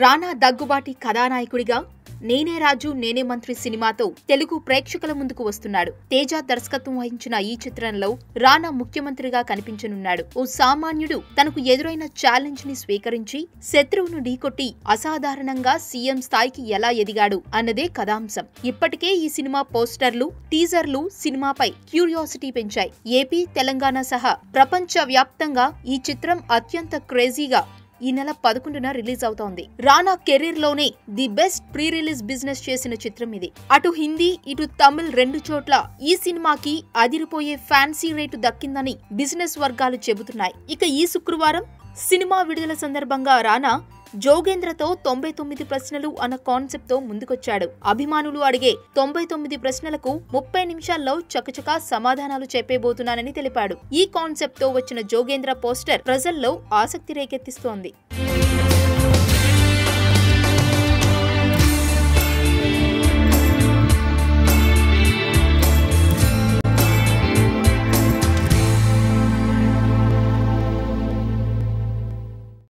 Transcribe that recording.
రానా దగ్గుబాటి కథానాయకుడిగా నేనే రాజు నేనే మంత్రి సినిమాతో తెలుగు ప్రేక్షకుల ముందుకు వస్తున్నాడు. తేజ దర్శకత్వం వహించిన ఈ చిత్రంలో రానా ముఖ్యమంత్రిగా కనిపించనున్నాడు. ఓ సామాన్యుడు తనకు ఎదురైన ఛాలెంజ్ని స్వీకరించి శత్రువును ఢీకొట్టి అసాధారణంగా సీఎం స్థాయికి ఎలా ఎదిగాడు అన్నదే కథాంశం. ఇప్పటికే ఈ సినిమా పోస్టర్లు టీజర్లు సినిమాపై క్యూరియాసిటీ పెంచాయి. ఏపీ తెలంగాణ సహా ప్రపంచ వ్యాప్తంగా ఈ చిత్రం అత్యంత క్రేజీగా ఈ నెల పదకొండున రిలీజ్ అవుతోంది. Rana కెరీర్లోనే the best pre release business చేసిన చిత్రం ఇది. అటు హిందీ ఇటు తమిళ్ రెండు చోట్ల ఈ సినిమాకి అదిరిపోయే ఫ్యాన్సీ రేటు దక్కిందని బిజినెస్ వర్గాలు చెబుతున్నాయి. ఇక ఈ శుక్రవారం సినిమా విడుదల సందర్భంగా రానా జోగేంద్రతో తొంభై తొమ్మిది ప్రశ్నలు అన్న కాన్సెప్ట్తో ముందుకొచ్చాడు. అభిమానులు అడిగే తొంభై తొమ్మిది ప్రశ్నలకు ముప్పై నిమిషాల్లో చకచకా సమాధానాలు చెప్పేబోతున్నానని తెలిపాడు. ఈ కాన్సెప్ట్తో వచ్చిన జోగేంద్ర పోస్టర్ ప్రజల్లో ఆసక్తి రేకెత్తిస్తోంది.